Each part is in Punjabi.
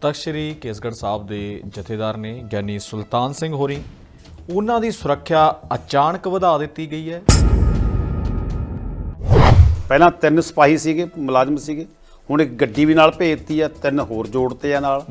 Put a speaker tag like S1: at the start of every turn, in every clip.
S1: ਤਖ਼ਤ ਸ੍ਰੀ ਕੇਸਗੜ੍ਹ ਸਾਹਿਬ ਦੇ ਜਥੇਦਾਰ ਨੇ ਗਿਆਨੀ ਸੁਲਤਾਨ ਸਿੰਘ ਹੋਰੀ ਉਹਨਾਂ ਦੀ ਸੁਰੱਖਿਆ ਅਚਾਨਕ ਵਧਾ ਦਿੱਤੀ ਗਈ ਹੈ।
S2: ਪਹਿਲਾਂ ਤਿੰਨ ਸਿਪਾਹੀ ਸੀਗੇ ਮੁਲਾਜ਼ਮ ਸੀਗੇ। ਹੁਣ ਇੱਕ ਗੱਡੀ ਵੀ ਨਾਲ ਭੇਜਤੀ ਆ ਤਿੰਨ ਹੋਰ ਜੋੜਤੇ ਆ ਨਾਲ।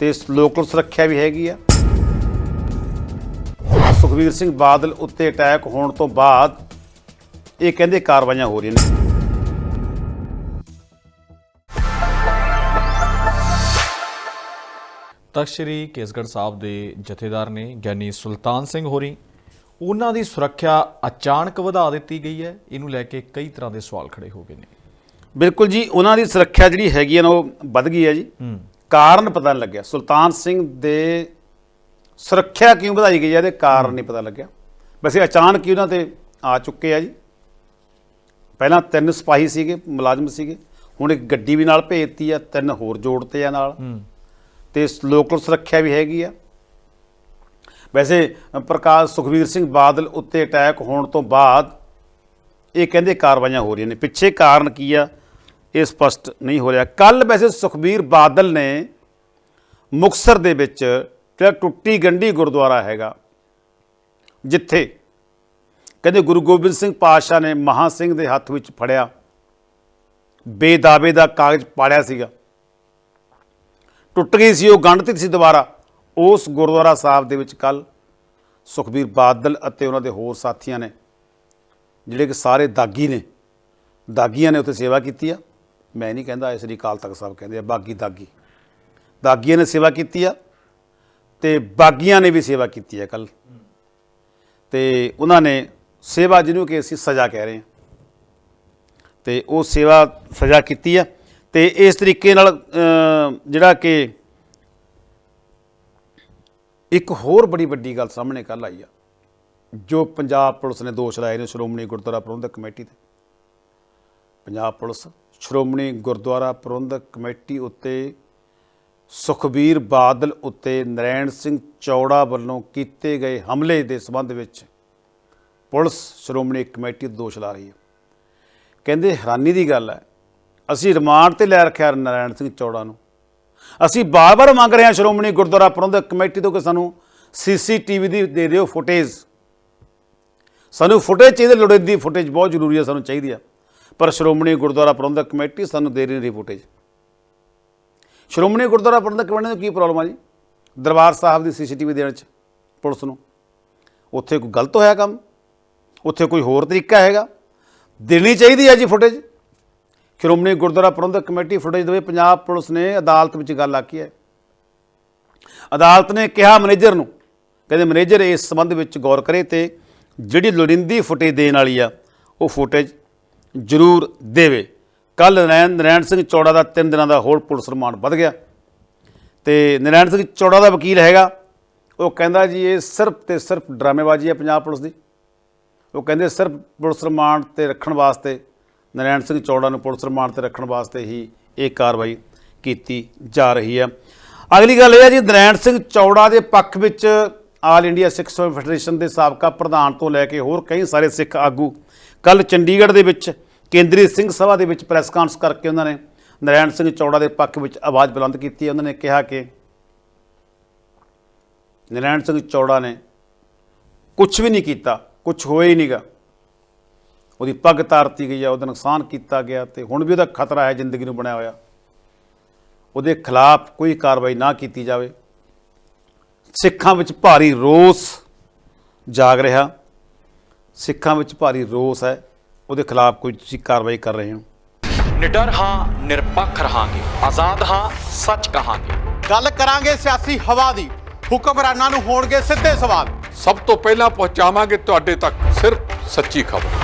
S2: ਤੇ ਲੋਕਲ ਸੁਰੱਖਿਆ ਵੀ ਹੈਗੀ ਆ। ਸੁਖਵੀਰ ਸਿੰਘ ਬਾਦਲ ਉੱਤੇ ਅਟੈਕ ਹੋਣ ਤੋਂ ਬਾਅਦ ਇਹ ਕਹਿੰਦੇ ਕਾਰਵਾਈਆਂ ਹੋ ਰਹੀਆਂ ਨੇ।
S1: ਤਖ਼ਤ ਸ੍ਰੀ ਕੇਸਗੜ੍ਹ ਸਾਹਿਬ ਦੇ ਜਥੇਦਾਰ ਨੇ ਗਿਆਨੀ ਸੁਲਤਾਨ ਸਿੰਘ ਹੋਰੀ ਉਹਨਾਂ ਦੀ ਸੁਰੱਖਿਆ ਅਚਾਨਕ ਵਧਾ ਦਿੱਤੀ ਗਈ ਹੈ। ਇਹਨੂੰ ਲੈ ਕੇ ਕਈ ਤਰ੍ਹਾਂ ਦੇ ਸਵਾਲ ਖੜੇ ਹੋ ਗਏ ਨੇ।
S2: ਬਿਲਕੁਲ ਜੀ ਉਹਨਾਂ ਦੀ ਸੁਰੱਖਿਆ ਜਿਹੜੀ ਹੈਗੀ ਆ ਨਾ ਉਹ ਵੱਧ ਗਈ ਹੈ ਜੀ। ਕਾਰਨ ਪਤਾ ਨਹੀਂ ਲੱਗਿਆ। ਸੁਲਤਾਨ ਸਿੰਘ ਦੇ ਸੁਰੱਖਿਆ ਕਿਉਂ ਵਧਾਈ ਗਈ ਹੈ? ਇਹਦੇ ਕਾਰਨ ਨਹੀਂ ਪਤਾ ਲੱਗਿਆ। ਵੈਸੇ ਅਚਾਨਕ ਹੀ ਉਹਨਾਂ ਤੇ ਆ ਚੁੱਕੇ ਆ ਜੀ। ਪਹਿਲਾਂ ਤਿੰਨ ਸਿਪਾਹੀ ਸੀਗੇ ਮੁਲਾਜ਼ਮ ਸੀਗੇ। ਹੁਣ ਇੱਕ ਗੱਡੀ ਵੀ ਨਾਲ ਭੇਜਤੀ ਆ ਤਿੰਨ ਹੋਰ ਜੋੜਤੇ ਆ ਨਾਲ। ਤੇ ਲੋਕਲ ਸੁਰੱਖਿਆ ਵੀ ਹੈਗੀ ਆ। ਵੈਸੇ ਪ੍ਰਕਾਸ਼ ਸੁਖਵੀਰ ਸਿੰਘ ਬਾਦਲ ਉੱਤੇ ਅਟੈਕ ਹੋਣ ਤੋਂ ਬਾਅਦ ਇਹ ਕਹਿੰਦੇ ਕਾਰਵਾਈਆਂ ਹੋ ਰਹੀਆਂ ਨੇ। ਪਿੱਛੇ ਕਾਰਨ ਕੀ ਆ, ਇਹ ਸਪਸ਼ਟ ਨਹੀਂ ਹੋ ਰਿਹਾ। ਕੱਲ ਵੈਸੇ ਸੁਖਬੀਰ ਬਾਦਲ ਨੇ ਮੁਕਸਰ ਦੇ ਵਿੱਚ ਜਿਹੜਾ ਟੁੱਟੀ ਗੰਢੀ ਗੁਰਦੁਆਰਾ ਹੈਗਾ, ਜਿੱਥੇ ਕਹਿੰਦੇ ਗੁਰੂ ਗੋਬਿੰਦ ਸਿੰਘ ਪਾਤਸ਼ਾਹ ਨੇ ਮਹਾ ਸਿੰਘ ਦੇ ਹੱਥ ਵਿੱਚ ਫੜਿਆ ਬੇਦਾਵੇ ਦਾ ਕਾਗਜ਼ ਪਾੜਿਆ ਸੀਗਾ। ਟੁੱਟ ਗਈ ਸੀ, ਉਹ ਗੰਢ ਸੀ ਦੁਬਾਰਾ। ਉਸ ਗੁਰਦੁਆਰਾ ਸਾਹਿਬ ਦੇ ਵਿੱਚ ਕੱਲ ਸੁਖਬੀਰ ਬਾਦਲ ਅਤੇ ਉਹਨਾਂ ਦੇ ਹੋਰ ਸਾਥੀਆਂ ਨੇ, ਜਿਹੜੇ ਕਿ ਸਾਰੇ ਦਾਗੀ ਨੇ, ਦਾਗੀਆਂ ਨੇ ਉੱਥੇ ਸੇਵਾ ਕੀਤੀ ਆ। ਮੈਂ ਨਹੀਂ ਕਹਿੰਦਾ ਇਸ ਲਈ ਅਕਾਲ ਤਖਤ ਸਾਹਿਬ ਕਹਿੰਦੇ ਆ, ਬਾਗੀ ਦਾਗੀ। ਦਾਗੀਆਂ ਨੇ ਸੇਵਾ ਕੀਤੀ ਆ ਤੇ ਬਾਗੀਆਂ ਨੇ ਵੀ ਸੇਵਾ ਕੀਤੀ ਆ ਕੱਲ ਤੇ ਉਹਨਾਂ ਨੇ ਸੇਵਾ ਜਿਹਨੂੰ ਕਿ ਅਸੀਂ ਸਜ਼ਾ ਕਹਿ ਰਹੇ ਹਾਂ। ਤੇ ਉਹ ਸੇਵਾ ਸਜ਼ਾ ਕੀਤੀ ਆ। ਤੇ ਇਸ ਤਰੀਕੇ ਨਾਲ ਜਿਹੜਾ ਕਿ ਇੱਕ ਹੋਰ ਬੜੀ ਵੱਡੀ ਗੱਲ ਸਾਹਮਣੇ ਕੱਲ ਆਈ ਆ, ਜੋ ਪੰਜਾਬ ਪੁਲਿਸ ਨੇ ਦੋਸ਼ ਲਾਏ ਨੇ ਸ਼੍ਰੋਮਣੀ ਗੁਰਦੁਆਰਾ ਪ੍ਰਬੰਧਕ ਕਮੇਟੀ ਤੇ। ਪੰਜਾਬ ਪੁਲਿਸ ਸ਼੍ਰੋਮਣੀ ਗੁਰਦੁਆਰਾ ਪ੍ਰਬੰਧਕ ਕਮੇਟੀ ਉੱਤੇ ਸੁਖਬੀਰ ਬਾਦਲ ਉੱਤੇ ਨਰੈਣ ਸਿੰਘ ਚੌੜਾ ਵੱਲੋਂ ਕੀਤੇ ਗਏ ਹਮਲੇ ਦੇ ਸੰਬੰਧ ਵਿੱਚ ਪੁਲਿਸ ਸ਼੍ਰੋਮਣੀ ਕਮੇਟੀ ਦੋਸ਼ ਲਾ ਰਹੀ ਹੈ। ਕਹਿੰਦੇ ਹੈਰਾਨੀ ਦੀ ਗੱਲ ਹੈ ਅਸੀਂ ਰਿਮਾਂਡ ਤੇ ਲੈ ਰੱਖਿਆ ਨਰੈਣ ਸਿੰਘ ਚੌੜਾ ਨੂੰ। ਅਸੀਂ ਬਾਰ-ਬਾਰ ਮੰਗ ਰਹੇ ਹਾਂ ਸ਼੍ਰੋਮਣੀ ਗੁਰਦੁਆਰਾ ਪ੍ਰਬੰਧਕ ਕਮੇਟੀ ਤੋਂ ਕਿ ਸਾਨੂੰ ਸੀਸੀਟੀਵੀ ਦੀ ਦੇ ਦਿਓ ਫੁਟੇਜ। ਸਾਨੂੰ ਫੁਟੇਜ ਚਾਹੀਦੀ, ਲੋੜੀਂਦੀ ਫੁਟੇਜ ਬਹੁਤ ਜ਼ਰੂਰੀ ਹੈ, ਸਾਨੂੰ ਚਾਹੀਦੀ ਆ ਪਰ ਸ਼੍ਰੋਮਣੀ ਗੁਰਦੁਆਰਾ ਪ੍ਰਬੰਧਕ ਕਮੇਟੀ ਸਾਨੂੰ ਦੇ ਨਹੀਂ ਰਹੀ ਫੁਟੇਜ। ਸ਼੍ਰੋਮਣੀ ਗੁਰਦੁਆਰਾ ਪ੍ਰਬੰਧਕ ਕਮੇਟੀ ਨੂੰ ਕੀ ਪ੍ਰੋਬਲਮ ਆ ਜੀ? ਦਰਬਾਰ ਸਾਹਿਬ ਦੀ ਸੀਸੀਟੀਵੀ ਦੇਣ ਚ, ਪੁਲਿਸ ਨੂੰ। ਉੱਥੇ ਕੋਈ ਗਲਤ ਹੋਇਆ ਕੰਮ? ਉੱਥੇ ਕੋਈ ਹੋਰ ਤਰੀਕਾ ਹੈਗਾ? ਦੇਣੀ ਚਾਹੀਦੀ ਹੈ ਜੀ footage? Shiromani Gurdwara Prabandhak committee footage ਦੇਵੇ ਪੰਜਾਬ ਪੁਲਿਸ ਨੇ ਅਦਾਲਤ ਵਿੱਚ ਗੱਲ ਆਖੀ ਹੈ। ਅਦਾਲਤ ਨੇ ਕਿਹਾ ਮੈਨੇਜਰ ਨੂੰ, ਕਹਿੰਦੇ ਮੈਨੇਜਰ ਇਸ ਸੰਬੰਧ ਵਿੱਚ ਗੌਰ ਕਰੇ ਤੇ ਜਿਹੜੀ ਲੋੜੀਂਦੀ ਫੁਟੇਜ ਦੇਣ ਵਾਲੀ ਆ, ਉਹ ਫੁਟੇਜ ਜ਼ਰੂਰ ਦੇਵੇ। ਕੱਲ ਨਰੈਣ ਨਰੈਣ ਸਿੰਘ ਚੌੜਾ ਦਾ 3 ਦਿਨਾਂ ਦਾ ਹੋਰ ਪੁਲਿਸ ਰਿਮਾਂਡ ਵੱਧ ਗਿਆ। ਤੇ ਨਰੈਣ ਸਿੰਘ ਚੌੜਾ ਦਾ ਵਕੀਲ ਹੈਗਾ, ਉਹ ਕਹਿੰਦਾ ਜੀ ਇਹ ਸਿਰਫ ਤੇ ਸਿਰਫ ਡਰਾਮੇਬਾਜ਼ੀ ਹੈ ਪੰਜਾਬ ਪੁਲਿਸ ਦੀ। ਉਹ ਕਹਿੰਦੇ ਸਿਰਫ ਪੁਲਿਸ ਰਿਮਾਂਡ ਤੇ ਰੱਖਣ ਵਾਸਤੇ ਨਰੈਣ ਸਿੰਘ ਚੌੜਾ ਨੂੰ ਪੁਲਿਸ ਰਿਮਾਂਡ ਤੇ ਰੱਖਣ ਵਾਸਤੇ ਹੀ ਇਹ ਕਾਰਵਾਈ ਕੀਤੀ ਜਾ ਰਹੀ ਹੈ। ਅਗਲੀ ਗੱਲ ਇਹ ਹੈ ਜੀ, ਨਰੈਣ ਸਿੰਘ ਚੌੜਾ ਦੇ ਪੱਖ ਵਿੱਚ ਆਲ ਇੰਡੀਆ ਸਿੱਖ ਫੈਡਰੇਸ਼ਨ ਦੇ ਸਾਬਕਾ ਪ੍ਰਧਾਨ ਤੋਂ ਲੈ ਕੇ ਹੋਰ ਕਈ ਸਾਰੇ ਸਿੱਖ ਆਗੂ ਕੱਲ ਚੰਡੀਗੜ੍ਹ ਦੇ ਵਿੱਚ ਕੇਂਦਰੀ ਸਿੰਘ ਸਭਾ ਦੇ ਵਿੱਚ ਪ੍ਰੈਸ ਕਾਨਫਰੰਸ ਕਰਕੇ ਉਹਨਾਂ ਨੇ ਨਰੈਣ ਸਿੰਘ ਚੌੜਾ ਦੇ ਪੱਖ ਵਿੱਚ ਆਵਾਜ਼ ਬੁਲੰਦ ਕੀਤੀ। ਉਹਨਾਂ ਨੇ ਕਿਹਾ ਕਿ ਨਰੈਣ ਸਿੰਘ ਚੌੜਾ ਨੇ ਕੁਝ ਵੀ ਨਹੀਂ ਕੀਤਾ ਕੁਝ ਹੋਇਆ ਹੀ ਨਹੀਂਗਾ ਉਹਦੀ ਪੱਗ ਤਾਰਤੀ ਗਈ ਆ ਉਹਦਾ ਨੁਕਸਾਨ ਕੀਤਾ ਗਿਆ ਤੇ ਹੁਣ ਵੀ ਉਹਦਾ ਖਤਰਾ ਹੈ ਜ਼ਿੰਦਗੀ ਨੂੰ ਬਣਿਆ ਹੋਇਆ। ਉਹਦੇ ਖਿਲਾਫ ਕੋਈ ਕਾਰਵਾਈ ਨਾ ਕੀਤੀ ਜਾਵੇ। ਸਿੱਖਾਂ ਵਿੱਚ ਭਾਰੀ ਰੋਸ ਜਾਗ ਰਿਹਾ। ਸਿੱਖਾਂ ਵਿੱਚ ਭਾਰੀ ਰੋਸ ਹੈ ਉਹਦੇ ਖਿਲਾਫ ਕੋਈ ਤੁਸੀਂ ਕਾਰਵਾਈ ਕਰ ਰਹੇ ਹੋ।
S3: ਨਿਡਰ ਹਾਂ ਨਿਰਪੱਖ ਰਹਾਂਗੇ। ਆਜ਼ਾਦ ਹਾਂ ਸੱਚ ਕਹਾਂਗੇ।
S4: ਗੱਲ ਕਰਾਂਗੇ ਸਿਆਸੀ ਹਵਾ ਦੀ। ਹੁਕਮਰਾਨਾਂ ਨੂੰ ਹੋਣਗੇ ਸਿੱਧੇ ਸਵਾਲ।
S5: ਸਭ ਤੋਂ ਪਹਿਲਾਂ ਪਹੁੰਚਾਵਾਂਗੇ ਤੁਹਾਡੇ ਤੱਕ ਸਿਰਫ ਸੱਚੀ ਖਬਰ।